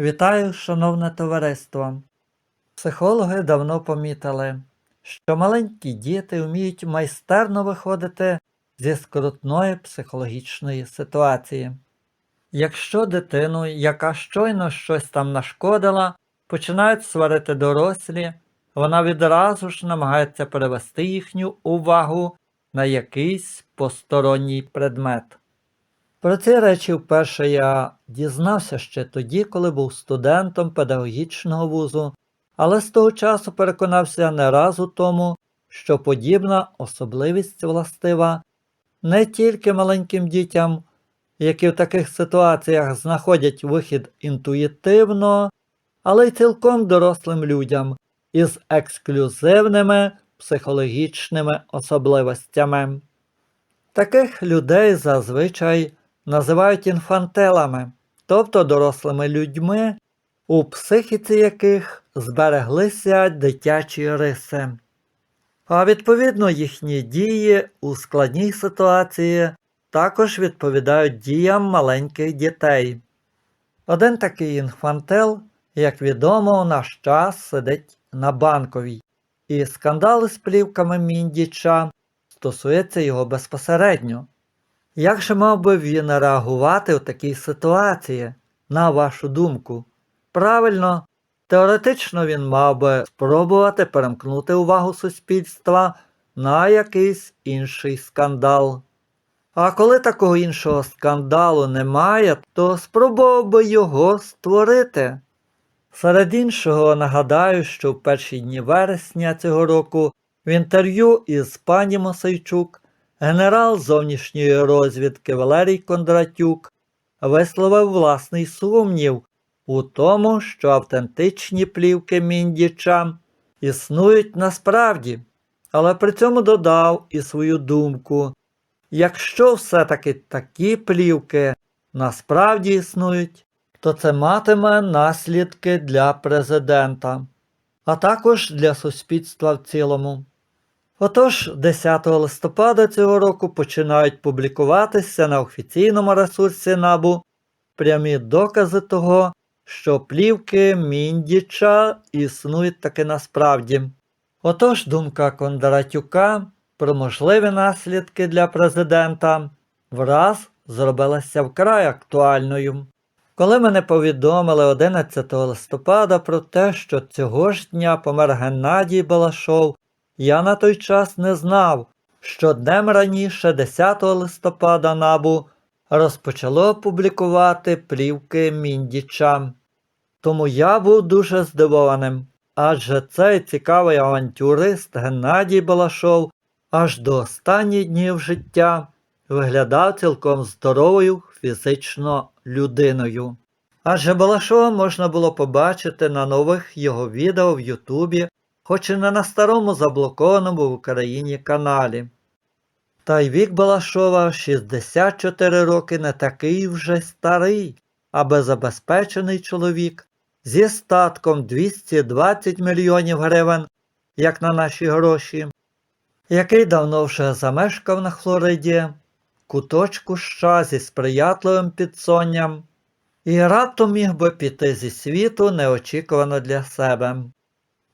Вітаю, шановне товариство. Психологи давно помітили, що маленькі діти вміють майстерно виходити зі скрутної психологічної ситуації. Якщо дитину, яка щойно щось там нашкодила, починають сварити дорослі, вона відразу ж намагається перевести їхню увагу на якийсь посторонній предмет. Про ці речі вперше я дізнався ще тоді, коли був студентом педагогічного вузу, але з того часу переконався не раз у тому, що подібна особливість властива не тільки маленьким дітям, які в таких ситуаціях знаходять вихід інтуїтивно, але й цілком дорослим людям із ексклюзивними психологічними особливостями. Таких людей зазвичай називають інфантилами, тобто дорослими людьми, у психіці яких збереглися дитячі риси. А відповідно їхні дії у складній ситуації також відповідають діям маленьких дітей. Один такий інфантил, як відомо, у наш час сидить на банковій, і скандали з плівками Міндіча стосується його безпосередньо. Як же мав би він реагувати у такій ситуації, на вашу думку? Правильно, теоретично він мав би спробувати перемкнути увагу суспільства на якийсь інший скандал. А коли такого іншого скандалу немає, то спробував би його створити. Серед іншого нагадаю, що в перші дні вересня цього року в інтерв'ю із пані Мосейчук генерал зовнішньої розвідки Валерій Кондратюк висловив власний сумнів у тому, що автентичні плівки Міндіча існують насправді, але при цьому додав і свою думку. Якщо все-таки такі плівки насправді існують, то це матиме наслідки для президента, а також для суспільства в цілому. Отож, 10 листопада цього року починають публікуватися на офіційному ресурсі НАБУ прямі докази того, що плівки Міндіча існують таки насправді. Отож, думка Кондратюка про можливі наслідки для президента враз зробилася вкрай актуальною. Коли мене повідомили 11 листопада про те, що цього ж дня помер Геннадій Балашов, я на той час не знав, що днем раніше, 10 листопада набу, розпочало публікувати плівки Міндіча. Тому я був дуже здивованим, адже цей цікавий авантюрист Геннадій Балашов аж до останніх днів життя виглядав цілком здоровою фізично людиною. Адже Балашова можна було побачити на нових його відео в Ютубі, хоч і не на старому заблокованому в Україні каналі. Та й вік Балашова 64 роки не такий вже старий, аби забезпечений чоловік зі статком 220 мільйонів гривень, як на наші гроші, який давно вже замешкав на Флориді, куточку ща зі сприятливим підсонням, і раптом міг би піти зі світу неочікувано для себе.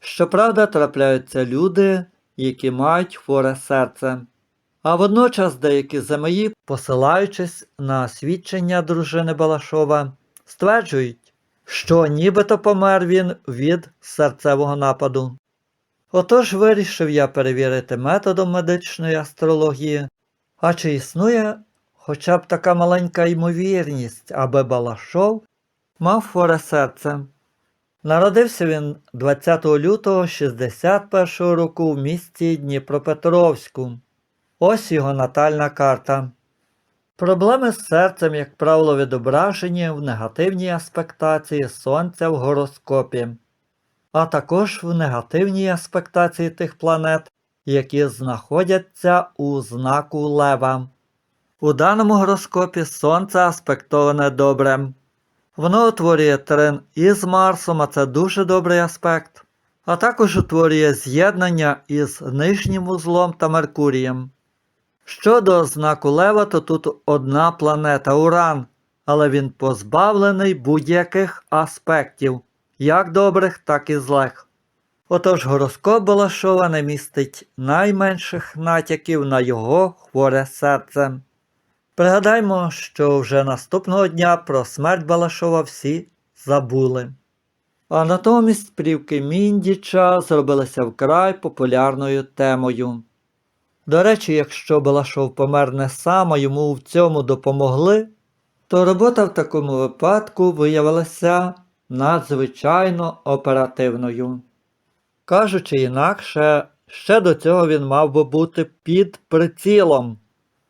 Щоправда, трапляються люди, які мають хворе серце. А водночас деякі ЗМІ, посилаючись на свідчення дружини Балашова, стверджують, що нібито помер він від серцевого нападу. Отож вирішив я перевірити методом медичної астрології, а чи існує хоча б така маленька ймовірність, аби Балашов мав хворе серце. Народився він 20 лютого 61 року в місті Дніпропетровську. Ось його натальна карта. Проблеми з серцем, як правило, відображені в негативній аспектації Сонця в гороскопі, а також в негативній аспектації тих планет, які знаходяться у знаку Лева. У даному гороскопі Сонце аспектоване добре. Воно утворює трин із Марсом, а це дуже добрий аспект, а також утворює з'єднання із нижнім вузлом та Меркурієм. Щодо знаку Лева, то тут одна планета Уран але він позбавлений будь-яких аспектів, як добрих, так і злих. Отож гороскоп Балашова не містить найменших натяків на його хворе серце. Пригадаймо, що вже наступного дня про смерть Балашова всі забули. А натомість плівки Міндіча зробилися вкрай популярною темою. До речі, якщо Балашов помер не сам, а йому в цьому допомогли, то робота в такому випадку виявилася надзвичайно оперативною. Кажучи інакше, ще до цього він мав би бути під прицілом,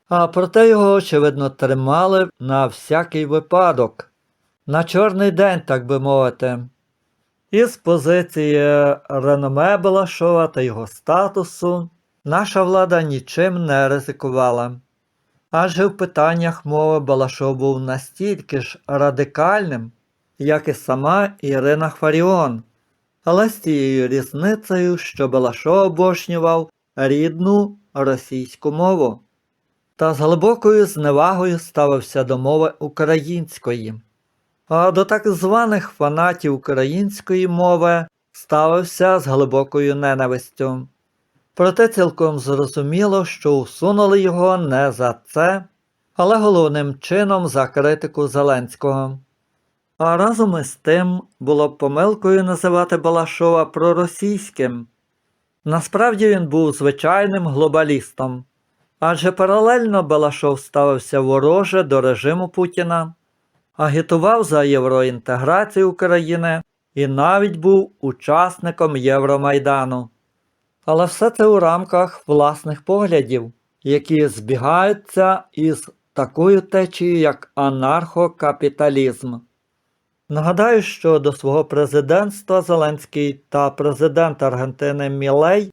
а проте його, очевидно, тримали на всякий випадок, на чорний день, так би мовити. Із позиції реноме Балашова та його статусу наша влада нічим не ризикувала. Адже в питаннях мови Балашов був настільки ж радикальним, як і сама Ірина Хваріон, але з тією різницею, що Балашов обожнював рідну російську мову та з глибокою зневагою ставився до мови української. А до так званих фанатів української мови ставився з глибокою ненавистю. Проте цілком зрозуміло, що усунули його не за це, але головним чином за критику Зеленського. А разом із тим було б помилкою називати Балашова проросійським. Насправді він був звичайним глобалістом, адже паралельно Балашов ставився вороже до режиму Путіна, агітував за євроінтеграцію України і навіть був учасником Євромайдану. Але все це у рамках власних поглядів, які збігаються із такою течією, як анархокапіталізм. Нагадаю, що до свого президентства Зеленський та президент Аргентини Мілей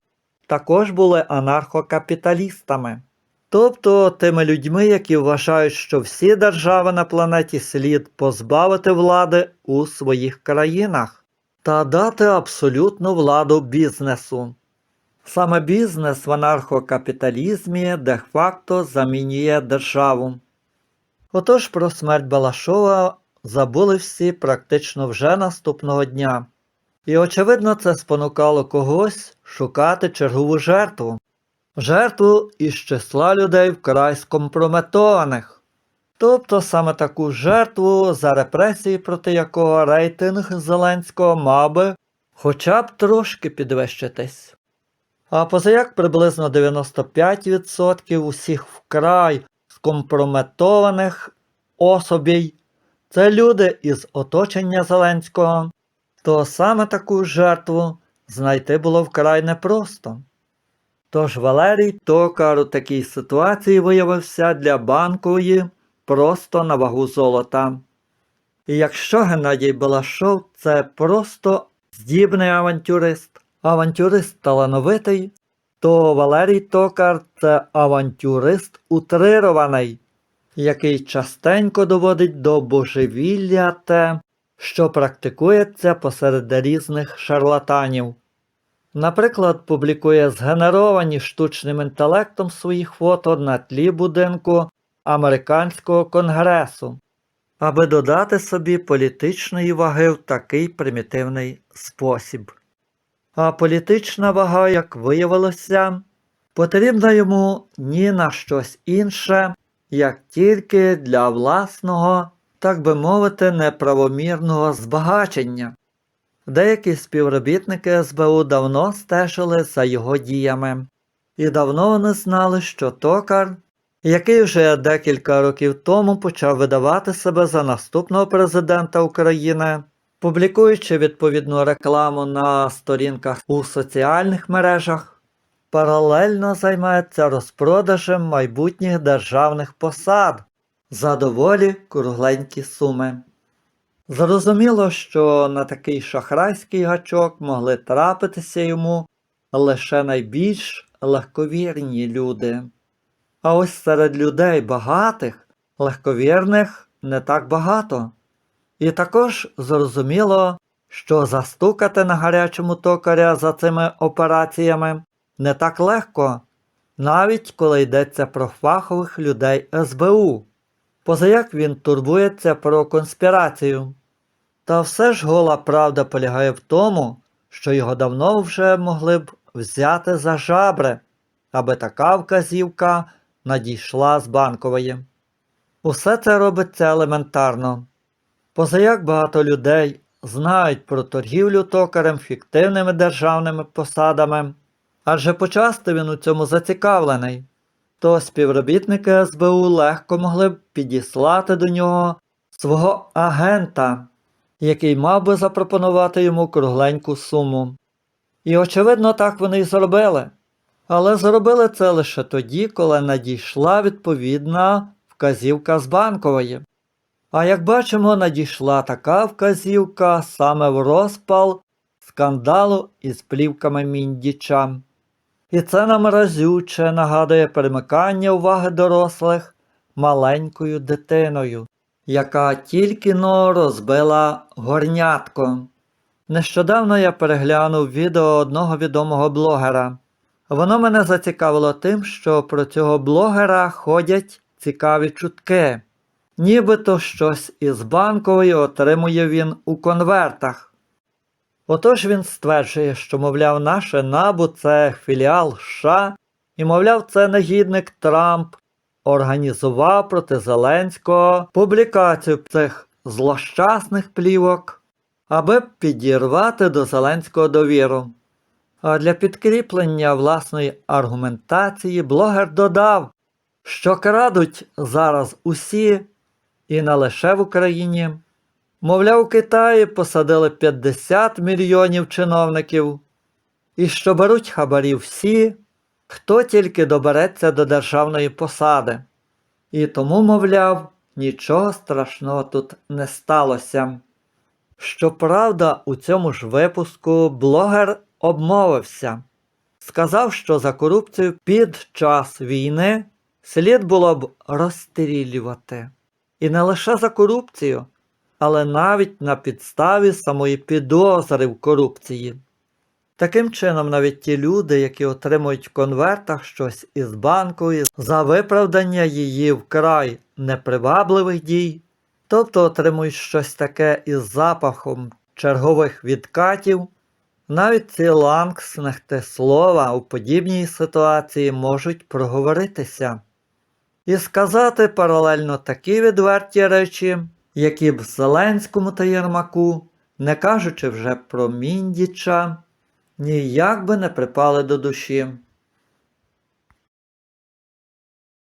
також були анархокапіталістами, тобто тими людьми, які вважають, що всі держави на планеті слід позбавити влади у своїх країнах та дати абсолютну владу бізнесу. Саме бізнес в анархокапіталізмі де-факто замінює державу. Отож про смерть Балашова забули всі практично вже наступного дня. І, очевидно, це спонукало когось шукати чергову жертву. Жертву із числа людей вкрай скомпрометованих. Тобто саме таку жертву, за репресії проти якого рейтинг Зеленського мав би хоча б трошки підвищитись. А позаяк приблизно 95% усіх вкрай скомпрометованих особій це люди із оточення Зеленського, то саме таку жертву знайти було вкрай непросто. Тож Валерій Токар у такій ситуації виявився для банкової просто на вагу золота. І якщо Геннадій Балашов це просто здібний авантюрист, авантюрист талановитий, то Валерій Токар це авантюрист утрирований, який частенько доводить до божевілля те, що практикується посеред різних шарлатанів. Наприклад, публікує згенеровані штучним інтелектом своїх фото на тлі будинку американського конгресу, аби додати собі політичної ваги в такий примітивний спосіб. А політична вага, як виявилося, потрібна йому ні на щось інше, як тільки для власного, так би мовити, неправомірного збагачення. Деякі співробітники СБУ давно стежили за його діями, і давно вони знали, що токар, який вже декілька років тому почав видавати себе за наступного президента України, публікуючи відповідну рекламу на сторінках у соціальних мережах, паралельно займається розпродажем майбутніх державних посад за доволі кругленькі суми. Зрозуміло, що на такий шахрайський гачок могли трапитися йому лише найбільш легковірні люди. А ось серед людей багатих, легковірних не так багато. І також зрозуміло, що застукати на гарячому токаря за цими операціями не так легко, навіть коли йдеться про фахових людей СБУ. Позаяк він турбується про конспірацію. Та все ж гола правда полягає в тому, що його давно вже могли б взяти за жабри, аби така вказівка надійшла з банкової. Усе це робиться елементарно. Позаяк багато людей знають про торгівлю токарем фіктивними державними посадами, адже почасти він у цьому зацікавлений, то співробітники СБУ легко могли б підіслати до нього свого агента, який мав би запропонувати йому кругленьку суму. І, очевидно, так вони й зробили. Але зробили це лише тоді, коли надійшла відповідна вказівка з банкової. А як бачимо, надійшла така вказівка саме в розпал скандалу із плівками Міндіча. І це нам разюче нагадує перемикання уваги дорослих маленькою дитиною, яка тільки но розбила горнятко. Нещодавно я переглянув відео одного відомого блогера. Воно мене зацікавило тим, що про цього блогера ходять цікаві чутки. Нібито щось із банкової отримує він у конвертах. Отож він стверджує, що, мовляв, наше набу це філіал США, і, мовляв, це негідник Трамп організував проти Зеленського публікацію цих злощасних плівок, аби підірвати до Зеленського довіру. А для підкріплення власної аргументації блогер додав, що крадуть зараз усі, і не лише в Україні. Мовляв, у Китаї посадили 50 мільйонів чиновників, і що беруть хабарі всі, хто тільки добереться до державної посади. І тому, мовляв, нічого страшного тут не сталося. Щоправда, у цьому ж випуску блогер обмовився, сказав, що за корупцію під час війни слід було б розстрілювати. І не лише за корупцію, але навіть на підставі самої підозри в корупції. Таким чином, навіть ті люди, які отримують в конвертах щось із банку за виправдання її вкрай непривабливих дій, тобто отримують щось таке із запахом чергових відкатів, навіть ці лангснехти слова у подібній ситуації можуть проговоритися і сказати паралельно такі відверті речі, які б Зеленському та Єрмаку, не кажучи вже про Міндіча, ніяк би не припали до душі.